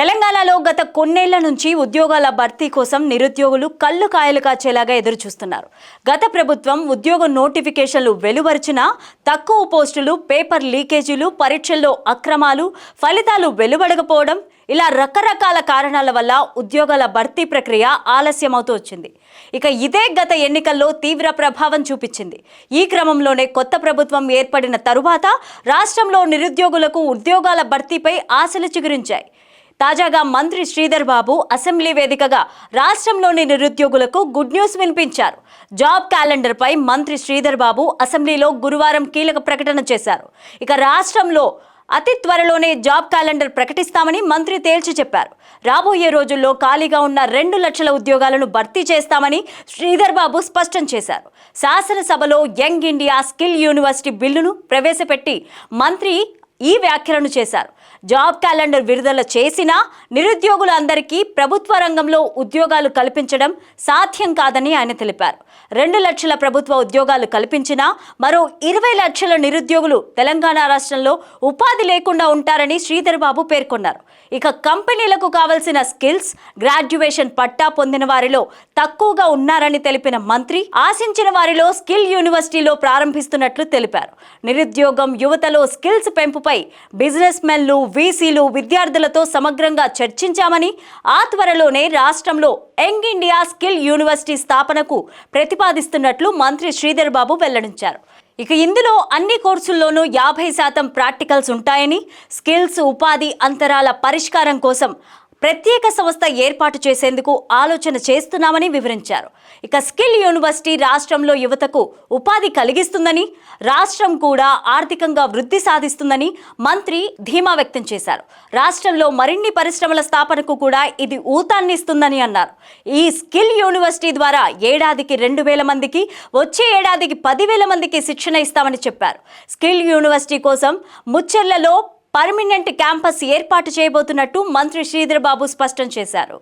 తెలంగాణలో గత కొన్నేళ్ళ నుంచి ఉద్యోగాల భర్తీ కోసం నిరుద్యోగులు కళ్ళు కాయలు కాచేలాగా ఎదురు చూస్తున్నారు గత ప్రభుత్వం ఉద్యోగ నోటిఫికేషన్లు వెలువరిచినా తక్కువ పోస్టులు పేపర్ లీకేజీలు పరీక్షల్లో అక్రమాలు ఫలితాలు వెలువడకపోవడం ఇలా రకరకాల కారణాల వల్ల ఉద్యోగాల భర్తీ ప్రక్రియ ఆలస్యమవుతూ వచ్చింది. ఇక ఇదే గత ఎన్నికల్లో తీవ్ర ప్రభావం చూపించింది. ఈ క్రమంలోనే కొత్త ప్రభుత్వం ఏర్పడిన తరువాత రాష్ట్రంలో నిరుద్యోగులకు ఉద్యోగాల భర్తీపై ఆశలు చిగురించాయి. తాజాగా మంత్రి శ్రీధర్ బాబు అసెంబ్లీ వేదికగా రాష్ట్రంలోని నిరుద్యోగులకు గుడ్ న్యూస్ వినిపించారు. జాబ్ క్యాలెండర్పై మంత్రి శ్రీధర్ బాబు అసెంబ్లీలో గురువారం కీలక ప్రకటన చేశారు. ఇక రాష్ట్రంలో అతి త్వరలోనే జాబ్ క్యాలెండర్ ప్రకటిస్తామని మంత్రి తేల్చి చెప్పారు. రాబోయే రోజుల్లో ఖాళీగా ఉన్న రెండు లక్షల ఉద్యోగాలను భర్తీ చేస్తామని శ్రీధర్ బాబు స్పష్టం చేశారు. శాసనసభలో యంగ్ ఇండియా స్కిల్ యూనివర్సిటీ బిల్లును ప్రవేశపెట్టి మంత్రి ఈ వ్యాఖ్యలను చేశారు. జాబ్ క్యాలెండర్ విడుదల చేసినా నిరుద్యోగులందరికీ ప్రభుత్వ రంగంలో ఉద్యోగాలు కల్పించడం సాధ్యం కాదని ఆయన తెలిపారు. రెండు లక్షల ప్రభుత్వ ఉద్యోగాలు కల్పించినా మరో ఇరవై లక్షల నిరుద్యోగులు తెలంగాణ రాష్ట్రంలో ఉపాధి లేకుండా ఉంటారని శ్రీధర్ బాబు పేర్కొన్నారు. ఇక కంపెనీలకు కావలసిన స్కిల్స్ గ్రాడ్యుయేషన్ పట్టా పొందిన వారిలో తక్కువగా ఉన్నారని తెలిపిన మంత్రి ఆశించిన వారిలో స్కిల్ యూనివర్సిటీలో ప్రారంభిస్తున్నట్లు తెలిపారు. నిరుద్యోగం యువతలో స్కిల్స్ పెంపుపై బిజినెస్ మెన్లు వీసీలు విద్యార్థులతో సమగ్రంగా చర్చించామని ఆ త్వరలోనే రాష్ట్రంలో యంగ్ ఇండియా స్కిల్ యూనివర్సిటీ స్థాపనకు ప్రతిపాదిస్తున్నట్లు మంత్రి శ్రీధర్ బాబు వెల్లడించారు. ఇక ఇందులో అన్ని కోర్సుల్లోనూ యాభై శాతం ప్రాక్టికల్స్ ఉంటాయని స్కిల్స్ ఉపాధి అంతరాల పరిష్కారం కోసం ప్రత్యేక సంస్థ ఏర్పాటు చేసేందుకు ఆలోచన చేస్తున్నామని వివరించారు. ఇక స్కిల్ యూనివర్సిటీ రాష్ట్రంలో యువతకు ఉపాధి కలిగిస్తుందని రాష్ట్రం కూడా ఆర్థికంగా వృద్ధి సాధిస్తుందని మంత్రి ధీమా వ్యక్తం చేశారు. రాష్ట్రంలో మరిన్ని పరిశ్రమల స్థాపనకు కూడా ఇది ఊతాన్నిస్తుందని అన్నారు. ఈ స్కిల్ యూనివర్సిటీ ద్వారా ఏడాదికి రెండు వేల మందికి వచ్చే ఏడాదికి పదివేల మందికి శిక్షణ ఇస్తామని చెప్పారు. స్కిల్ యూనివర్సిటీ కోసం ముచ్చెర్లలో పర్మినెంట్ క్యాంపస్ ఏర్పాటు చేయబోతున్నట్టు మంత్రి శ్రీధర్ బాబు స్పష్టం చేశారు.